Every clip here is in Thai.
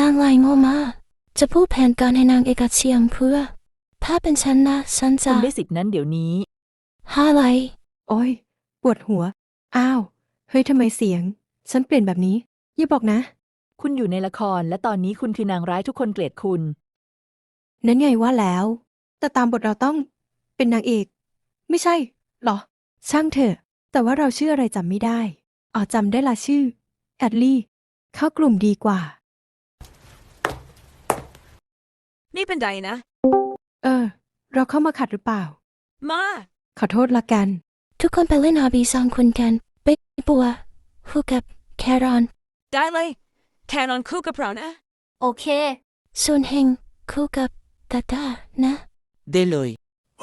นางลายโง่มากจะพูดแผนการให้นางเอกเชียงเพื่อ ถ้าเป็นฉันนะ ฉันคุจะณได้สิทธินั้นเดี๋ยวนี้หาอะไรโอ้ย ปวดหัว อ้าว เฮ้ยทำไมเสียง ฉันเปลี่ยนแบบนี้ อย่าบอกนะ คุณอยู่ในละครและตอนนี้คุณคือนางร้ายทุกคนเกลียดคุณ นั้นไงว่าแล้ว แต่ตามบทเราต้องเป็นนางเอก ไม่ใช่เหรอ ช่างเถอะ แต่ว่าเราชื่ออะไรจำไม่ได้ อ๋อจำได้ละชื่อ แอดลี่ เข้ากลุ่มดีกว่า นี่เป็นไดนะ เออ เราเข้ามาขัดหรือเปล่า มา ขอโทษละกัน ทุกคนไปเล่นอาบีสองคนกันไปบัวคู่กับแครอน ได้เลย แคนอนคู่กับเรานะ โอเค ส่วนเฮงคู่กับตาตานะ ได้เลย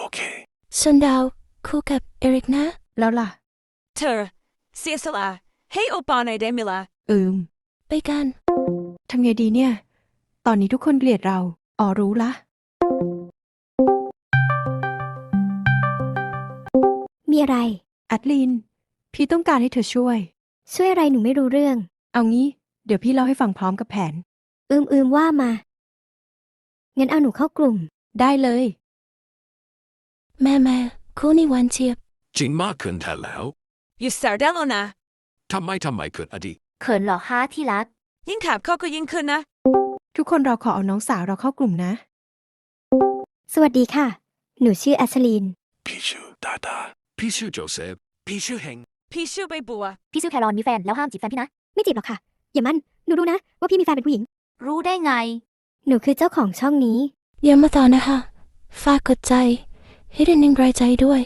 Okay. ส่วนดาวคู่กับเอริกนะ แล้วล่ะ เธอเสียสละให้โอปาในเดมิลาอืม ไปกัน ทำไงดีเนี่ย ตอนนี้ทุกคนเกลียดเรา อ๋อรู้ละ มีอะไร แอดลิน พี่ต้องการให้เธอช่วย ช่วยอะไรหนูไม่รู้เรื่อง เอางี้ เดี๋ยวพี่เล่าให้ฟังพร้อมกับแผน อืมอืมว่ามา งั้นเอาหนูเข้ากลุ่ม ได้เลย แม่แม่คู่นี้หวานเจี๊ยบ จริงมากขึ้นแท้แล้ว อยู่สตาร์เดลนะ ทำไมทำไมเกิดอดีเขินเหรอฮะที่รัก ยิ่งขับเขาก็ยิ่งขึ้นนะ ทุกคนเราขอเอาน้องสาวเราเข้ากลุ่มนะ สวัสดีค่ะ หนูชื่อแอชลีน พี่ชื่อดาดาพี่ชื่อโจเซฟพี่ชื่อเฮงพี่ชื่อใบบัว พี่ชื่อแครอนมีแฟนแล้วห้ามจีบแฟนพี่นะ ไม่จีบหรอกค่ะ อย่ามันหนูรู้นะ ว่าพี่มีแฟนเป็นผู้หญิง รู้ได้ไง หนูคือเจ้าของช่องนี้ อย่ามาต่อนะคะ ฝากกดใจ ให้เรนหนึ่งรายใจด้วย